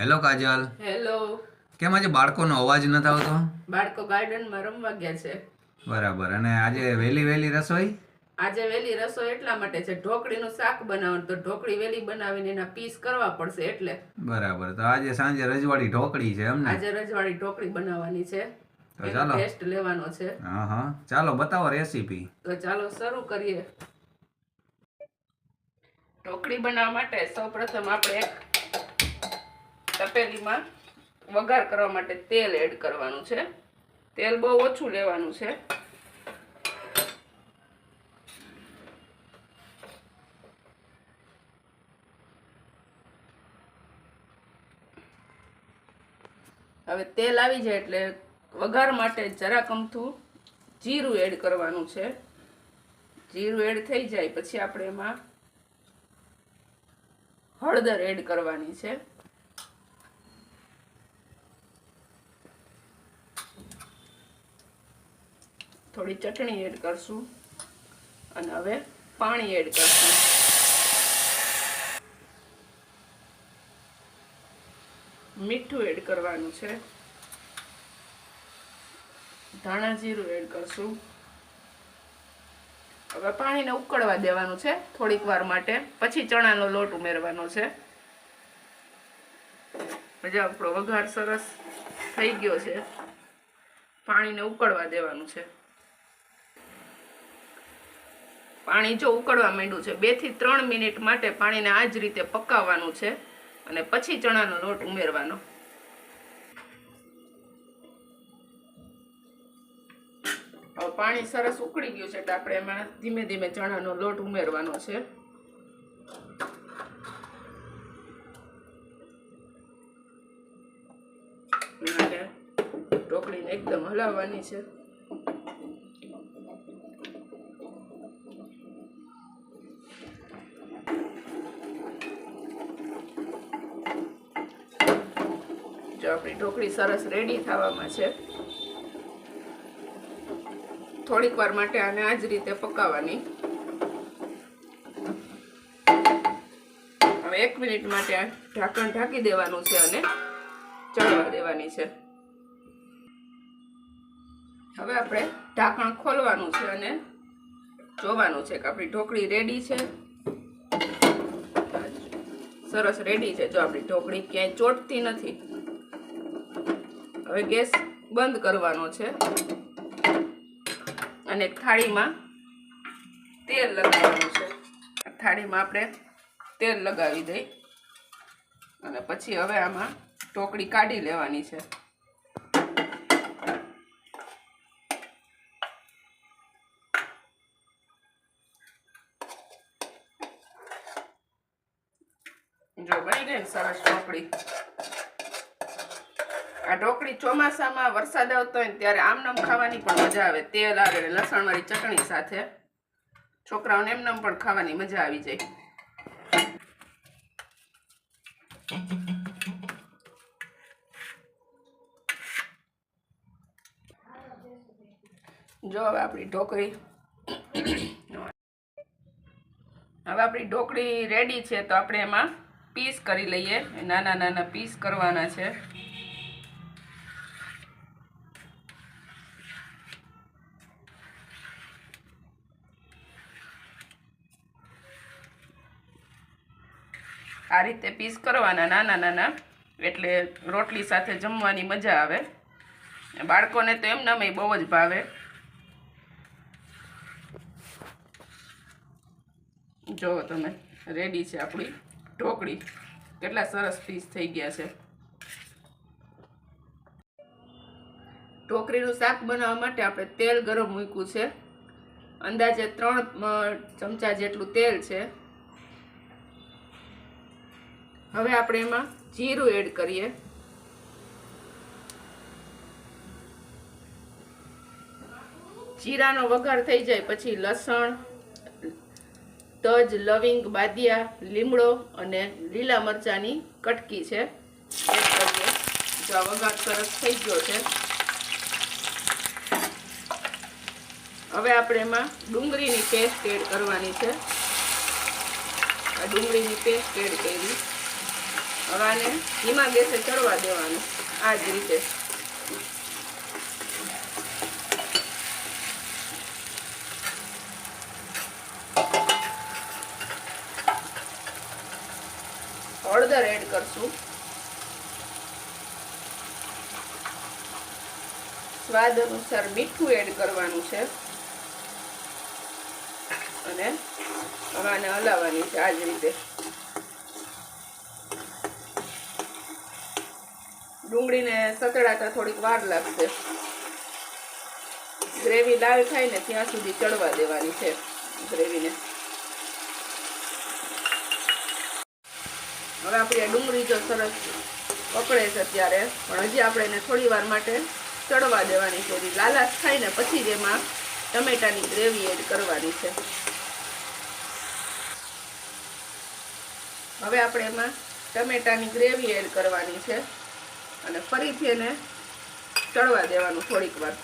Hello કાજલ hello કેમ આજે બાળકોનો અવાજ નથી આવતો? બાળકો ગાર્ડનમાં રમવા ગયા છે. બરાબર. અને આજે વહેલી વહેલી રસોઈ? આજે વેલી રસોઈ એટલા માટે છે. ઢોકળીનું શાક બનાવવાનું તો ઢોકળી વેલી બનાવીને એના પીસ કરવા પડશે એટલે. બરાબર. તો આજે સાંજે રજવાડી ઢોકળી છે એમને? આજે રજવાડી ઢોકળી બનાવવાની છે. તો ચાલો. ટેસ્ટ લેવાનો છે. હા હા. ચાલો બતાવો રેસીપી તો ચાલો શરૂ કરીએ. ઢોકળી બનાવવા માટે સૌપ્રથમ આપણે એક તપેલીમાં વઘાર કરવા માટે તેલ એડ કરવાનું છે. તેલ બહુ ઓછું લેવાનું છે. હવે તેલ આવી જાય એટલે વઘાર માટે જરા કમથું જીરું એડ કરવાનું છે. જીરું એડ થઈ જાય પછી આપણે એમાં હળદર એડ કરવાની છે. થોડી ચટણી એડ કરશું અને હવે પાણી એડ કરશું. મીઠું એડ કરવાનું છે. ધાણા જીરું એડ કરશું. હવે પાણીને ઉકળવા દેવાનું છે થોડીક વાર માટે. પછી ચણાનો લોટ ઉમેરવાનો છે. મજા, આપણો વઘાર સરસ થઈ ગયો છે. પાણીને ઉકળવા દેવાનું છે. પાણી જો ઉકળવા માંડ્યું છે, બેથી ત્રણ મિનિટ માટે પાણીને આ જ રીતે પકાવવાનું છે અને પછી ચણાનો લોટ ઉમેરવાનો. હવે પાણી સરસ ઉકળી ગયું છે એટલે આપણે એમાં ધીમે ધીમે ચણાનો લોટ ઉમેરવાનો છે. ઢોકળીને એકદમ હલાવવાની છે. આપણી ઢોકળી સરસ રેડી થવામાં છે. થોડીક વાર માટે આને આ જ રીતે પકાવવાની હવે એક મિનિટ માટે ઢાંકણ ઢાંકી દેવાનું છે અને ચડવા દેવાની છે. હવે આપણે ઢાંકણ ખોલવાનું છે અને જોવાનું છે કે આપણી ઢોકળી રેડી છે. સરસ રેડી છે. જો આપણી ઢોકળી ક્યાંય ચોટતી નથી. હવે ગેસ બંધ કરવાનો છે. અને થાળીમાં તેલ લગાવવાનું છે. થાળીમાં આપણે તેલ લગાવી દઈ. અને પછી હવે આમાં ટોકડી કાઢી લેવાની છે. જો બની ગઈ સરસ ઢોકળી. આ ઢોકળી ચોમાસામાં વરસાદ આવતો હોય ત્યારે આમનામ ખાવાની પણ મજા આવે. તેલ આવે લસણ લસણવાળી ચટણી સાથે. છોકરાઓને એમનામ પણ ખાવાની મજા આવી જાય. જો હવે આપણી ઢોકળી. હવે આપણી ઢોકળી રેડી છે તો આપણે એમાં પીસ કરી લઈએ. નાના નાના પીસ કરવાના છે. આ રીતે પીસ કરવાના નાના નાના, એટલે રોટલી સાથે જમવાની મજા આવે. બાળકોને તો એમનામાં બહુ જ ભાવે. જુઓ તમે, રેડી છે આપણી ઢોકળી. કેટલા સરસ પીસ થઈ ગયા છે. ઢોકળીનું શાક બનાવવા માટે આપણે તેલ ગરમ મૂક્યું છે. અંદાજે ત્રણ ચમચા જેટલું તેલ છે. હવે આપણે એમાં જીરું એડ કરીએ. જીરાનો વઘાર થઈ જાય પછી લસણ, તજ, લવિંગ, બાદિયા, લીમડો અને લીલા મરચાંની કટકી છે. એડ કરીએ. જો આ વઘાર સરસ થઈ ગયો છે. હવે આપણે એમાં ડુંગળીની પેસ્ટ એડ કરવાની છે. આ ડુંગળીની પેસ્ટ એડ કરી. હવે આને ધીમા ગેસે ચડવા દેવાનું. આ જ રીતે. હળદર એડ કરશું. સ્વાદ અનુસાર મીઠું એડ કરવાનું છે. અને હવે હલાવવાની છે, આ જ રીતે. ડુંગળીને સતડાતા થોડીક વાર લાગશે. ગ્રેવી લાલ થાય ને ત્યાં સુધી ચડવા દેવાની છે ગ્રેવીને. હવે આપણી ડુંગળી જો સરસ પકડે છે ત્યારે પણ હજી આપણે એને થોડી વાર માટે ચડવા દેવાની છે. લાલાશ થાય ને પછી જ એમાં ટમેટાની ગ્રેવી એડ કરવાની છે. હવે આપણે એમાં ટમેટાની ગ્રેવી એડ કરવાની છે. અને ફરીથી એને ચડવા દેવાનું થોડીક વાર.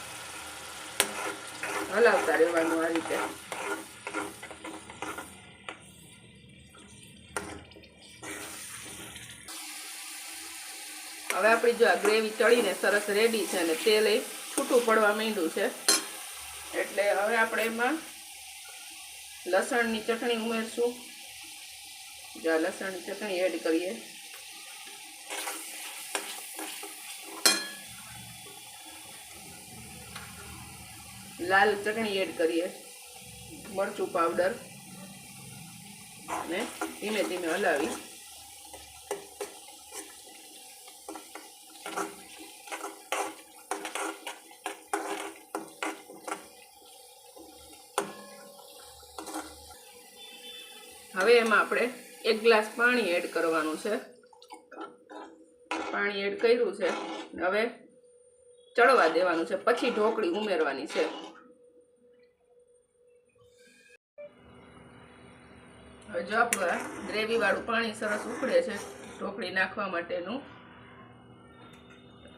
હલાવતા રહેવાનું આ રીતે. હવે આપણી જો આ ગ્રેવી ચડીને સરસ રેડી છે અને તેલ એ છૂટું પડવા માંડ્યું છે. એટલે હવે આપણે એમાં લસણની ચટણી ઉમેરશું. જો આ લસણની ચટણી એડ કરીએ. લાલ ચટણી એડ કરીએ. મરચું પાવડર અને ધીમે ધીમે હલાવી. હવે એમાં આપણે એક ગ્લાસ પાણી એડ કરવાનું છે. પાણી એડ કર્યું છે. હવે ચડવા દેવાનું છે. પછી ઢોકળી ઉમેરવાની છે. હવે જો આપણું આ ગ્રેવી વાળું પાણી સરસ ઉકળે છે, ઢોકળી નાખવા માટેનું,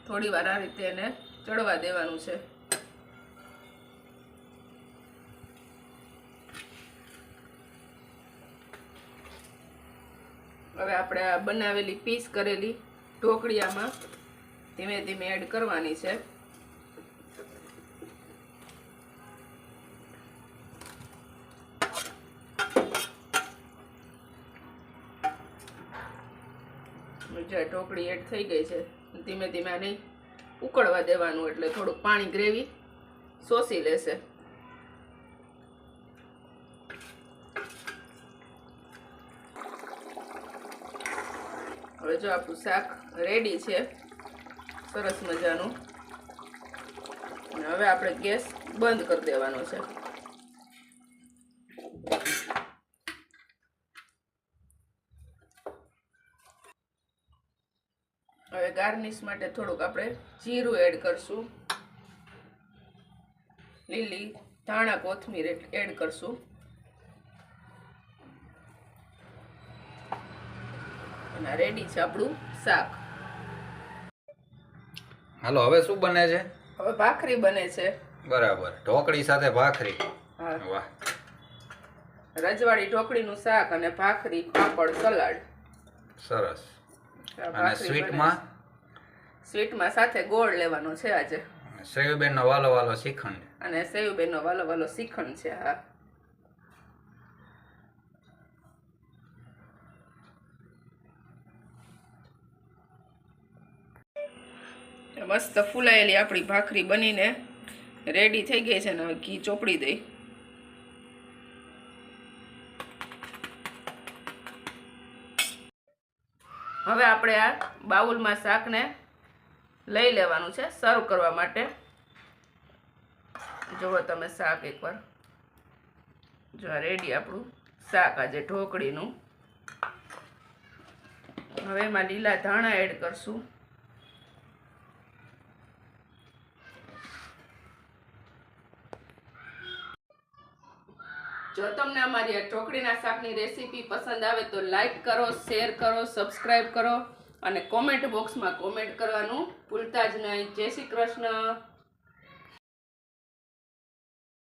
થોડી વાર આ રીતે એને ચડવા દેવાનું છે. હવે આપણે આ બનાવેલી પીસ કરેલી ઢોકળીયામાં ધીમે ધીમે એડ કરવાની છે. જે ઢોકળી એડ થઈ ગઈ છે, ધીમે ધીમે આને ઉકળવા દેવાનું એટલે થોડુંક પાણી ગ્રેવી શોષી લેશે. હવે જો આપણું શાક રેડી છે, સરસ મજાનું. હવે આપણે ગેસ બંધ કરી દેવાનો છે. હવે ગાર્નિશ માટે થોડુંક આપણે જીરું એડ કરશું. લીલી ધાણા કોથમીર એડ કરશું. અને રેડી છે આપણું શાક. હાલો હવે શું બને છે? હવે ભાખરી બને છે. બરાબર. ઢોકળી સાથે ભાખરી. વાહ. રજવાડી ઢોકળીનું શાક અને ભાખરી પાપડ સલાડ. સરસ. અને સ્વીટમાં? સ્વીટમાં સાથે ગોળ લેવાનો છે આજે. શ્રેયુબેનનો વાલો વાલો શ્રીખંડ અને સેયુબેનનો વાલો વાલો શ્રીખંડ છે હા. મસ્ત ફૂલાયેલી આપણી ભાખરી બનીને રેડી થઈ ગઈ છે ને ઘી ચોપડી દઈ. હવે આપણે આ બાઉલમાં શાકને લઈ લેવાનું છે સર્વ કરવા માટે. જુઓ તમે શાક એકવાર. જો રેડી આપણું શાક આજે ઢોકળીનું. હવે એમાં લીલા ધાણા એડ કરશું. જો તમને અમારી આ ઢોકળીના શાકની રેસીપી પસંદ આવે તો લાઈક કરો શેર કરો સબસ્ક્રાઈબ કરો અને કોમેન્ટ બોક્સમાં કોમેન્ટ કરવાનું ભૂલતા જ નહીં. જય શ્રી કૃષ્ણ.